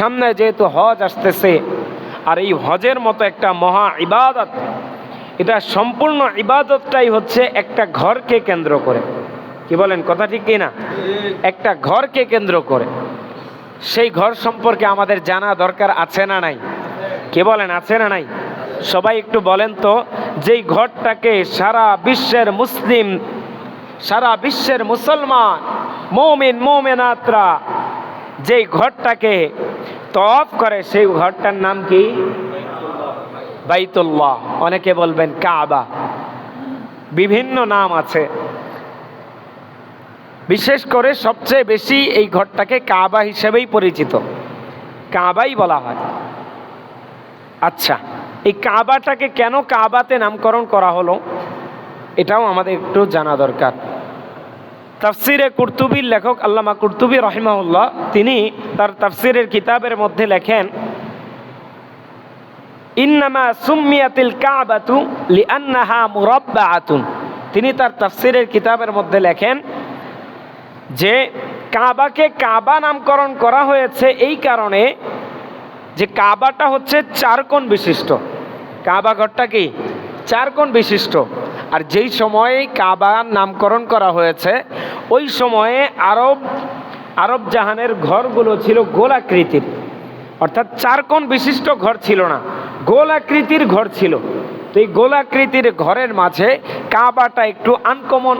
সামনে যেহেতু হজ আসতেছে, আর এই হজের মতো একটা মহা ইবাদত, এটা সম্পূর্ণ ইবাদতটাই হচ্ছে একটা ঘরকে কেন্দ্র করে। কি বলেন, কথা ঠিক কি না একটা ঘরকে কেন্দ্র করে। সেই ঘর সম্পর্কে আমাদের জানা দরকার আছে না নাই? কে বলেন, আছে না নাই? সবাই একটু বলেন তো, যেই ঘরটাকে সারা বিশ্বের মুসলিম, সারা বিশ্বের মুসলমান, মৌমিন, মৌমেনাত্রা যেই ঘরটাকে তফ করে, সেই ঘরটার নাম কি? বাইতুল্লাহ। অনেকে বলবেন কাবা। বিভিন্ন নাম আছে। বিশেষ করে সবচেয়ে বেশি এই ঘরটাকে কাবা হিসেবেই পরিচিত। কাবাই বলা হয়। আচ্ছা এই কাবাটাকে কেন কাবাতে নামকরণ করা হলো? এটাও আমাদের একটু জানা দরকার। তাফসিরে কুর্তুবির লেখক আল্লামা কুর্তুবি রহিমাউল্লাহ তিনি তার তাফসিরের কিতাবের মধ্যে লেখেন, ইন্নামা সুম্মিয়াতিল কাবাতু লিআন্নাহা মুরাব্বাআতুন। তিনি তার তাফসিরের কিতাবের মধ্যে লেখেন, যে কাবাকে কাবা নামকরণ করা হয়েছে এই কারণে যে কাবাটা হচ্ছে চার কোণ বিশিষ্ট। কাবা ঘরটা কি? চার কোণ বিশিষ্ট। আর যেই সময়ে কাবার নামকরণ করা হয়েছে, ওই সময়ে আরব আরব জাহানের ঘরগুলো ছিল গোলাকৃতির। অর্থাৎ চার কোণ বিশিষ্ট ঘর ছিল না, গোলাকৃতির ঘর ছিল। তো এই গোলাকৃতির ঘরের মাঝে কাবাটা একটু আনকমন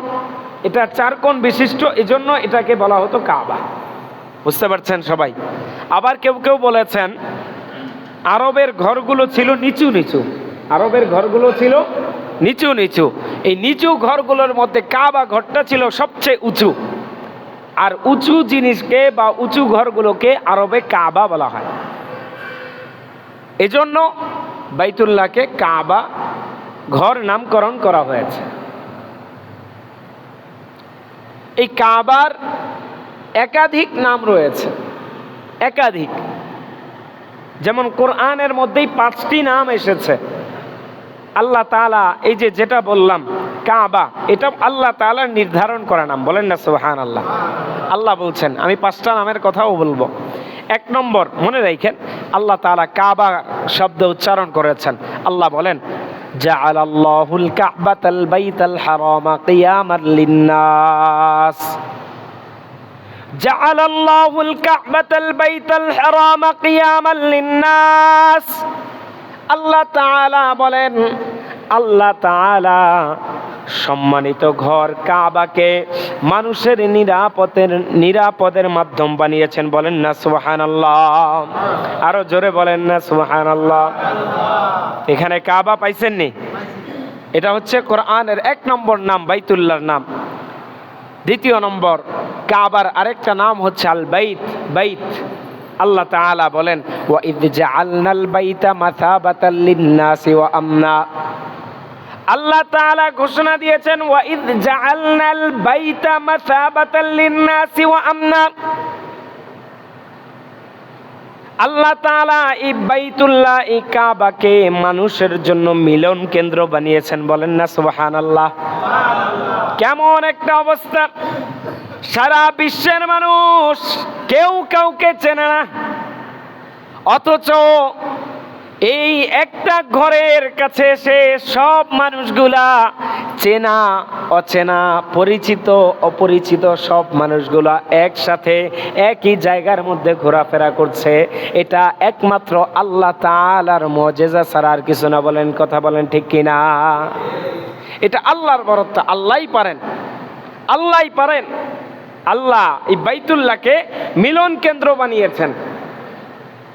এটা চার কোণ বিশিষ্ট, এজন্য এটাকে বলা হতো কাবা। বুঝতে পারছেন সবাই? আবার কেউ কেউ বলেছেন, আরবের ঘরগুলো ছিল নিচু নিচু। আরবের ঘরগুলো ছিল নিচু নিচু। এই নিচু ঘরগুলোর মধ্যে কাবা ঘরটা ছিল সবচেয়ে উঁচু। আর উঁচু জিনিসকে বা উঁচু ঘরগুলোকে আরবে কাবা বলা হয়। এজন্য বাইতুল্লাহকে কাবা ঘর নামকরণ করা হয়েছে। এই কাবার একাধিক নাম রয়েছে। একাধিক। যেমন কোরআনের মধ্যেই পাঁচটি নাম এসেছে। আল্লাহ তাআলা এই যে যেটা বললাম কাবা এটা আল্লাহ তাআলার নির্ধারণ করা নাম বলেন না সুবহান আল্লাহ আল্লাহ বলছেন আমি পাঁচটা নামের কথাও বলবো এক নম্বর মনে রাখেন আল্লাহ তাআলা কাবা শব্দ উচ্চারণ করেছেন আল্লাহ বলেন جعل الله الكعبة البيت الحرام قياما للناس جعل الله الكعبة البيت الحرام قياما للناس আল্লাহ তাআলা বলেন, আল্লাহ তাআলা সম্মানিত ঘর কাবাকে মানুষের নিরাপদের নিরাপদের মাধ্যম বানিয়েছেন বলেন না সুহান আল্লাহ আরও জোরে বলেন না সুহান আল্লাহ এখানে কাবা পাইছেন নি এটা হচ্ছে কোরআনের এক নম্বর নাম, বাইতুল্লাহর নাম। দ্বিতীয় নম্বর, কাবার আরেকটা নাম হচ্ছে আল বাইত বাইত। আল্লাহ তাআলা বলেন আল্লাহ তাআলা ঘোষণা দিয়েছেন আল্লাহ তাআলা এই বাইতুল্লাহ এই কাবাকে মানুষের জন্য মিলন কেন্দ্র বানিয়েছেন, বলেন না সুবহানাল্লাহ। কেমন একটা অবস্থা। সারা বিশ্বের মানুষ কেউ কাউকে চেনে না। অথচ এই একটা ঘরের কাছে এসে সব মানুষগুলা চেনা, অচেনা, পরিচিত, অপরিচিত সব মানুষগুলা একসাথে একই জায়গার মধ্যে ঘোরাফেরা করছে। এটা একমাত্র আল্লাহ তাআলার মজেজা ছাড়া আর কিছু না বলেন, কথা বলেন ঠিক কিনা? এটা আল্লাহর বরত্ব, আল্লাহই পারেন আল্লাহই পারেন। আল্লাহ এই বাইতুল্লাহকে মিলন কেন্দ্র বানিয়েছেন।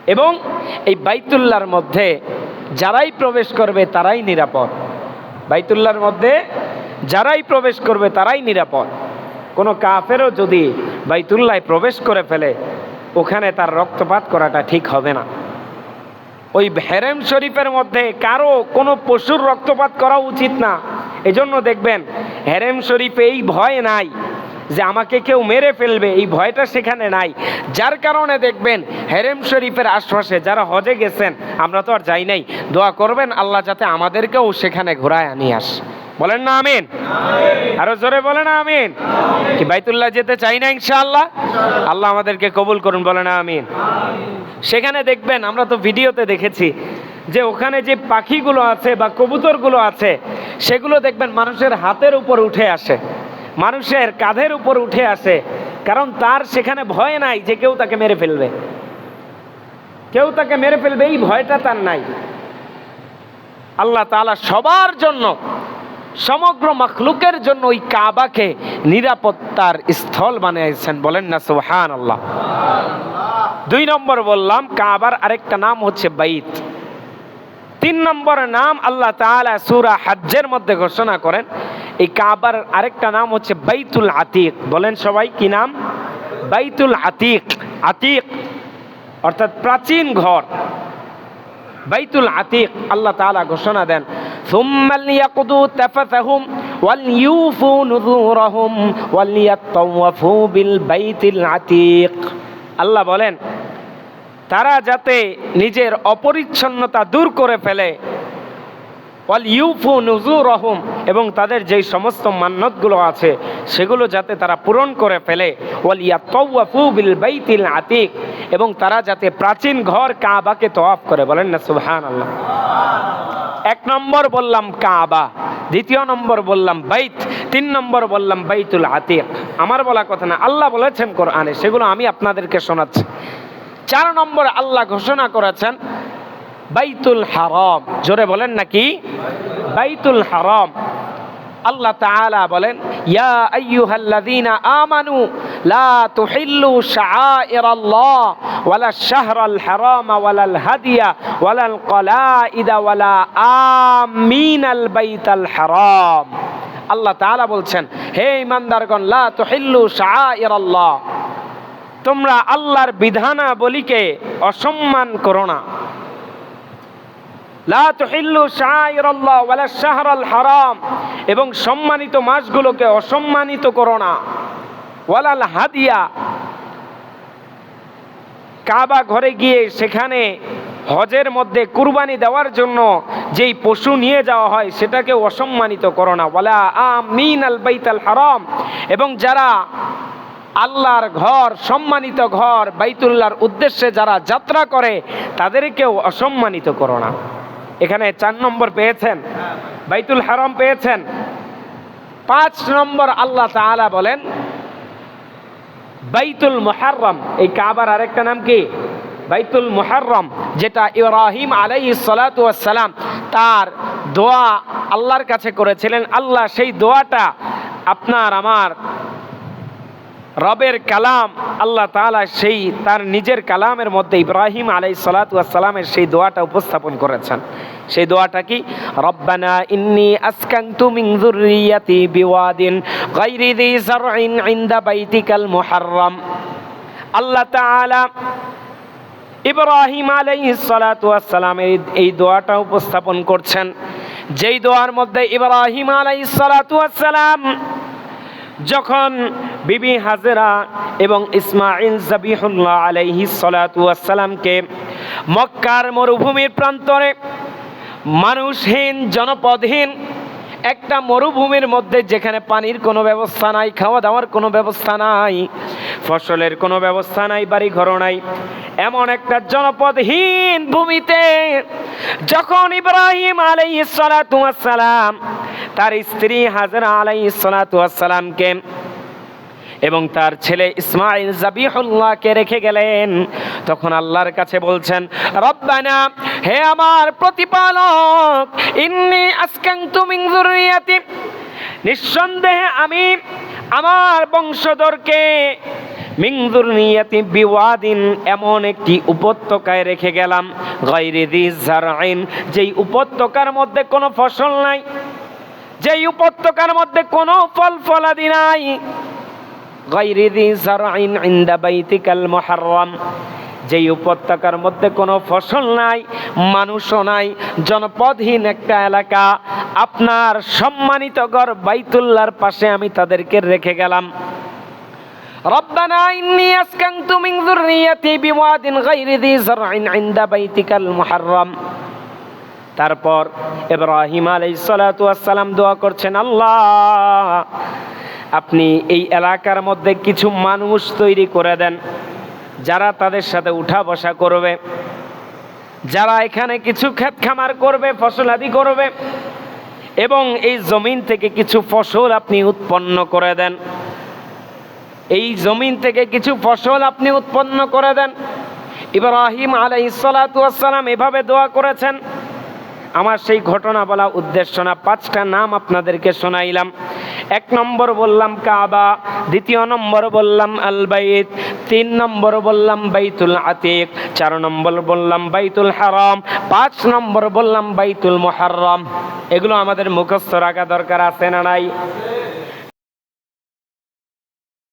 এবং এই বাইতুল্লার মধ্যে যারাই প্রবেশ করবে তারাই নিরাপদ। বাইতুল্লার মধ্যে যারাই প্রবেশ করবে তারাই নিরাপদ। কোনো কাফেরও যদি বাইতুল্লায় প্রবেশ করে ফেলে, ওখানে তার রক্তপাত করাটা ঠিক হবে না। ওই হেরেম শরীফের মধ্যে কারও কোনো পশুর রক্তপাত করা উচিত না। এজন্য দেখবেন হেরেম শরীফে এই ভয় নাই। যে আমাকে কেউ মেরে ফেলবে এই ভয়টা সেখানে নাই। যার কারণে দেখবেন হেরেম শরীফের আশপাশে যারা হজে গেছেন আমরা তো আর যাই নাই। দোয়া করবেন আল্লাহ যাতে আমাদেরকেও সেখানে ঘোরায় আনিয়ে আস। বলেন না আমিন? আরও জোরে বলেন আমিন? কি বাইতুল্লাহ যেতে চাই না ইনশাআল্লাহ? আল্লাহ আমাদেরকে কবুল করুন বলেন আমিন। সেখানে দেখবেন আমরা তো ভিডিওতে দেখেছি যে ওখানে যে পাখিগুলো আছে বা কবুতরগুলো আছে সেগুলো দেখবেন মানুষের হাতের উপর উঠে আসে। মানুষের কাঁধের উপর উঠে আসে, কারণ তার সেখানে ভয় নাই যে কেউ তাকে মেরে ফেলবে। কেউ তাকে মেরে ফেলবে, এই ভয়টা তার নাই। আল্লাহ তাআলা সবার জন্য, সমগ্র মখলুকের জন্য ওই কাবাকে নিরাপত্তার স্থল বানিয়েছেন। বলেন না সুহান আল্লাহ দুই নম্বর বললাম, কাবার আরেকটা নাম হচ্ছে বাইত। তিন নম্বর নাম আল্লাহ তালা সুরা হাজ্জের মধ্যে ঘোষণা করেন। এই কাবার আরেকটা নাম হচ্ছে বাইতুল আতিক। বলেন সবাই কি নাম? বাইতুল আতিক। আতিক অর্থাৎ প্রাচীন ঘর। বাইতুল আতিক আল্লাহ তালা ঘোষণা দেন। আল্লাহ বলেন তারা যাতে নিজের অপরিচ্ছন্নতা দূর করে ফেলে। ওয়াল ইউফু নুজুরহম এবং তাদের যেই সমস্ত মান্যতগুলো আছে, সেগুলো যাতে তারা পূরণ করে ফেলে। ওয়াল ইয়াতাওয়াফু বিল বাইতিল আতিক, এবং তারা যাতে প্রাচীন ঘর কাবাকে তওয়াফ করে। বলেন না, সুবহানাল্লাহ। এক নম্বর বললাম কাবা, দ্বিতীয় নম্বর বললাম বাইত, তিন নম্বর বললাম বাইতুল আতিক। আমার বলা কথা না, আল্লাহ বলেছেন কোরআনে, সেগুলো আমি আপনাদেরকে শোনাচ্ছি। চার নম্বর আল্লাহ ঘোষণা করেছেন, বাইতুল হারম। জোরে বলেন নাকি? বাইতুল হারম। আল্লাহ তাআলা বলেন, ইয়া আইয়ুহাল্লাযীনা আমানু, লা তুহিল্লু শাআইরাল্লাহ, ওয়ালা শাহরাল হারাম, ওয়ালাল হাদিয়া, ওয়ালাল কলাইদা, ওয়ালা আমিনাল বাইতাল হারাম। আল্লাহ তাআলা বলছেন, হে ইমানদারগণ, লা তুহিল্লু শাআইরাল্লাহ। তোমরা আল্লাহর বিধানাবলীকে অসম্মান করো না। হারাম, এবং সম্মানিত মাসগুলোকে অসম্মানিত করো না। ওয়ালাল হাদিয়া, কাবা ঘরে গিয়ে সেখানে হজের মধ্যে কুরবানি দেওয়ার জন্য যেই পশু নিয়ে যাওয়া হয় সেটাকে অসম্মানিত করো না। ওয়ালা আমিন আল বাইতাল হারাম, এবং যারা আল্লাহর ঘর, সম্মানিত ঘর, বাইতুল্লাহর উদ্দেশ্যে যারা যাত্রা করে, তাদেরকেও অসম্মানিত করো না। এখানে চার নম্বর পেয়েছেন, বাইতুল হারাম পেয়েছেন। পাঁচ নম্বর আল্লাহ তাআলা বলেন, বাইতুল মুহাররম, এই কাবার আরেকটা নাম কি? বাইতুল মুহাররম, যেটা ইব্রাহিম সালাতু সালাম তার দোয়া আল্লাহর কাছে করেছিলেন। আল্লাহ সেই দোয়াটা আপনার, আমার রবের কালাম আল্লাহ তাআলা সেই তার নিজের কালামের মধ্যে ইব্রাহিম আলাই সালামের সেই দোয়াটা উপস্থাপন করেছেন। সেই দোয়াটা কি? রব্বানা ইন্নি আসকানতু মিন যুররিয়াতি বিওয়াদিন গায়রি যারইন ইনদা বাইতিকাল মুহাররম। আল্লাহ ইব্রাহিম আলাইহিস সালাতু এই দোয়াটা উপস্থাপন করছেন। যেই দোয়ার মধ্যে ইব্রাহিম আলাইহিস সালাতু ওয়াস সালাম যখন বিবি হাজেরা এবং ইসমাইল জাবিহুল্লাহ আলাইহি সালাতামকে মক্কার মরুভূমির প্রান্তরে মানুষহীন জনপদহীন একটা মরুভূমির মধ্যে যেখানে পানির কোনো ব্যবস্থা নাই, খাওয়া দাওয়ার কোনো ব্যবস্থা নাই, ফসলের কোনো ব্যবস্থা নাই, বাড়ি ঘর নাই, এমন একটা জনপদহীন ভূমিতে যখন ইব্রাহিম ওয়াস সালাম তার স্ত্রী হাজরা ওয়াস সালামকে এবং তার ছেলে ইসমাইল জাবিহুল্লাহকে রেখে গেলেন। তখন আল্লাহর কাছে বলছেন, রব্বানা, হে আমার প্রতিপালক, ইন্নি আসকান্তু মিন নিঃসন্দেহে আমি আমার বংশধরকে মিংদুর নিয়াতি বিওয়াদিন এমন একটি উপত্যকায় রেখে গেলাম গাইরে দিজারাইন যেই উপত্যকার মধ্যে কোনো ফসল নাই, যেই উপত্যকার মধ্যে কোনো ফল ফলাদি নাই। গাইরে দিজারাইন ইনদা বাইতিকাল মুহাররম যেই উপত্যকার মধ্যে কোনো ফসল নাই মানুষও নাই জনপদহীন একটা এলাকা আপনার সম্মানিত ঘর বাইতুল্লাহর পাশে আমি তাদেরকে রেখে গেলাম ربنا إني أسكنت من ذريتي بواد غير ذي زرع عند بيتك المحرم তারপর ইব্রাহিম আলাইসালাম দোয়া করছেন আল্লাহ আপনি এই এলাকার মধ্যে কিছু মানুষ তৈরি করে দেন, যারা তাদের সাথে উঠা বসা করবে, যারা এখানে কিছু ক্ষেত খামার করবে ফসলাদি করবে, এবং এই জমিন থেকে কিছু ফসল আপনি উৎপন্ন করে দেন। এই জমিন থেকে কিছু ফসল আপনি উৎপন্ন করে দেন। ইব্রাহিম আলাইসালাম এভাবে দোয়া করেছেন, আমার সেই ঘটনা বলা উদ্দেশ্য না, পাঁচটা নাম আপনাদেরকে শোনাইলাম। এক নম্বর বললাম কাবা, দ্বিতীয় নম্বর বললাম আল বাইত তিন নম্বর বললাম বাইতুল আতিক, চার নম্বর বললাম বাইতুল হারাম, পাঁচ নম্বর বললাম বাইতুল মুহাররম। এগুলো আমাদের মুখস্থ রাখা দরকার আছে না নাই?